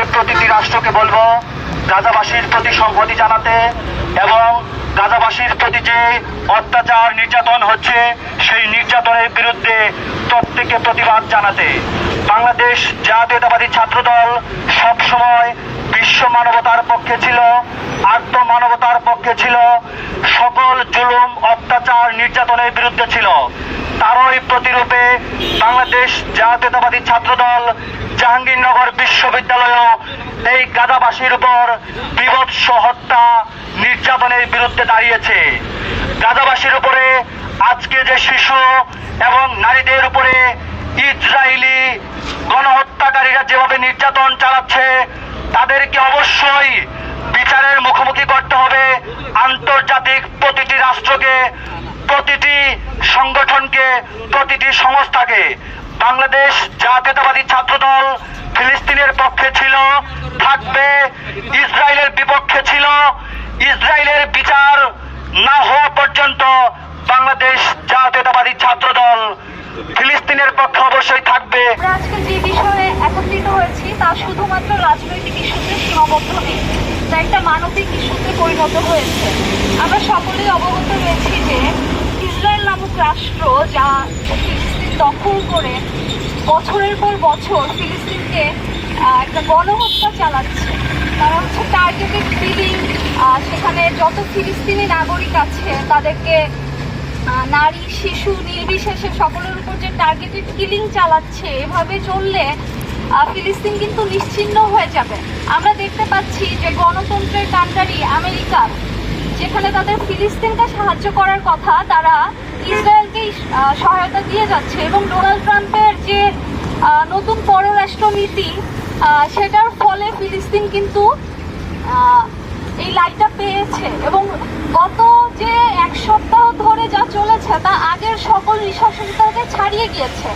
বিশ্বের প্রতিটি রাষ্ট্রকে বলব, গাজাবাসীর প্রতি সংহতি জানাতে এবং গাজাবাসীর প্রতি যে অত্যাচার নির্যাতন হচ্ছে, সেই নির্যাতনের বিরুদ্ধে প্রত্যেকে প্রতিবাদ জানাতে। বাংলাদেশ জাতীয়তাবাদী ছাত্রদল সবসময় বিশ্ব মানবতার পক্ষে ছিল আত্ম মানবতার পক্ষে ছিল, সকল জুলুম, অত্যাচার, নির্যাতনের বিরুদ্ধে ছিল। তারই প্রতিরূপে বাংলাদেশ জাতীয়তাবাদী ছাত্রদল জাহাঙ্গীরনগর বিশ্ববিদ্যালয়ও এই গাদাবাসীর উপর বিভৎস হত্যা নির্যাতনের বিরুদ্ধে দাঁড়িয়েছে। গাদাবাসীর উপরে আজকে যে শিশু এবং নারীদের উপরে ইসরায়েলি গণহত্যাকারীরা যেভাবে নির্যাতন চালাচ্ছে, তাদেরকে অবশ্যই বিচারের মুখোমুখি করতে হবে আন্তর্জাতিক প্রতিটি রাষ্ট্রকে প্রতিটি সংগঠনকে প্রতিটি সংস্থাকে বাংলাদেশ জাতীয়তাবাদী ছাত্রদল ফিলিস্তিনের পক্ষে ছিল, থাকবে, ইসরায়েলের বিপক্ষে ছিল, ইসরায়েলের বিচার না হওয়া পর্যন্ত বাংলাদেশ জাতীয়তাবাদী ছাত্রদল ফিলিস্তিনের পক্ষে অবশ্যই থাকবে। আজকে যে বিষয়ে একত্রিত হয়েছি, তা শুধুমাত্র রাজনৈতিক ইস্যুতে সীমাবদ্ধ নেই তা একটা মানবিক ইস্যুতে পরিণত হয়েছে। আমরা সকলেই অবগত রয়েছি যে ইসরায়েল নামক রাষ্ট্র যা ফিলিস্তিন দখল করে বছরের পর বছর ফিলিস্তিনকে একটা গণহত্যা চালাচ্ছে। তারা হচ্ছে টার্গেটেড কিলিং সেখানে যত ফিলিস্তিনি নাগরিক আছে, তাদেরকে নারী, শিশু, নির্বিশেষে সকলের উপর যে টার্গেটেড কিলিং চালাচ্ছে, এভাবে চললে ফিলিস্তিন কিন্তু নিশ্চিহ্ন হয়ে যাবে। আমরা দেখতে পাচ্ছি যে গণতন্ত্রের কান্ডারি আমেরিকা যেখানে তাদের ফিলিস্তিনকে সাহায্য করার কথা তারা ইসরায়েলকেই আহ, সহায়তা দিয়ে যাচ্ছে এবং ডোনাল্ড ট্রাম্পের যে নতুন পররাষ্ট্রনীতি আহ, সেটার ফলে ফিলিস্তিন কিন্তু এই লাইটটা পেয়েছে এবং গত যে এক সপ্তাহ ধরে যা চলেছে তা আগের সকল নৃশংসতাকে ছাড়িয়ে গিয়েছে।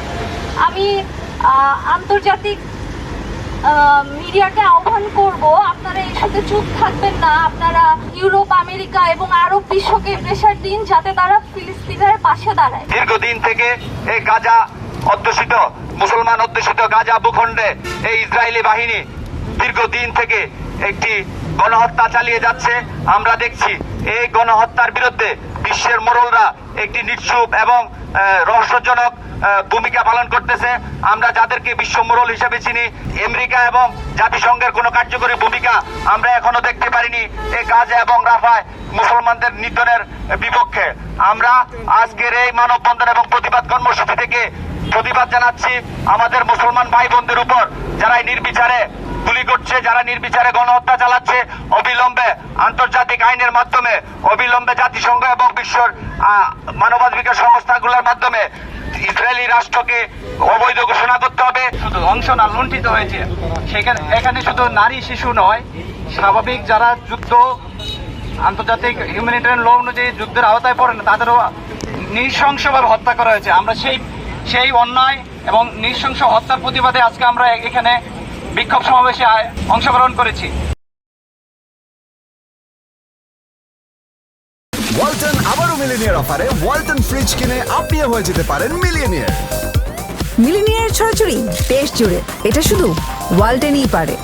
আমি আন্তর্জাতিক মিডিয়াকে আহ্বান করব, আপনারা ইস্যুতে চুপ থাকবেন না। আপনারা ইউরোপ, আমেরিকা এবং আরব বিশ্বকে প্রেশার দিন যাতে তারা ফিলিস্তিনের পাশে দাঁড়ায়। দীর্ঘদিন থেকে এই গাজা অধ্যুষিত, মুসলমান অধ্যুষিত গাজা ভূখণ্ডে এই ইসরায়েলি বাহিনী দীর্ঘদিন থেকে একটি গণহত্যা চালিয়ে যাচ্ছে। আমরা দেখছি এই গণহত্যার বিরুদ্ধে বিশ্বের মোড়লরা একটি নিঃসুপ এবং রহস্যজনক ভূমিকা পালন করতেছে। আমরা যাদেরকে বিশ্ব মোড়ল হিসেবে চিনি, আমেরিকা এবং জাতিসংঘের কোনো কার্যকরী ভূমিকা আমরা এখনও দেখতে পারিনি এই গাজা এবং রাফায় মুসলমানদের নিধনের বিপক্ষে। আমরা আজকের এই মানববন্ধন এবং প্রতিবাদ কর্মসূচি থেকে প্রতিবাদ জানাচ্ছি আমাদের মুসলমান ভাই বোনদের উপর, যারা নির্বিচারে গুলি করছে, যারা নির্বিচারে গণহত্যা চালাচ্ছে, অবিলম্বে আন্তর্জাতিক আইনের মাধ্যমে, অবিলম্বে জাতিসংঘ এবং বিশ্বর মানবাধিকার সংস্থাগুলোর মাধ্যমে ইসরায়েলি রাষ্ট্রকে অবৈধ ঘোষণা করতে হবে। শুধু অংশ না, লুণ্ঠিত হয়েছে। সেখানে, এখানে শুধু নারী, শিশু নয়, স্বাভাবিক যারা যুদ্ধ, আন্তর্জাতিক হিউম্যানিটেরিয়ান ল অনুযায়ী যুদ্ধের আওতায় পড়ে না তাদেরও নৃশংসভাবে হত্যা করা হয়েছে। আমরা সেই সেই অন্যায় এবং নৃশংস হত্যার প্রতিবাদে আজকে আমরা এখানে বিক্ষোভ সমাবেশে অংশগ্রহণ করেছি। ওয়ালটন আবারও মিলিনিয়ার অফারে ওয়ালটন ফ্রিজ কিনে আপনিও হয়ে যেতে পারেন মিলিয়নিয়ার। মিলিনিয়ার ছড়াছড়ি দেশ জুড়ে। এটা শুধু ওয়ালটেনই পারে।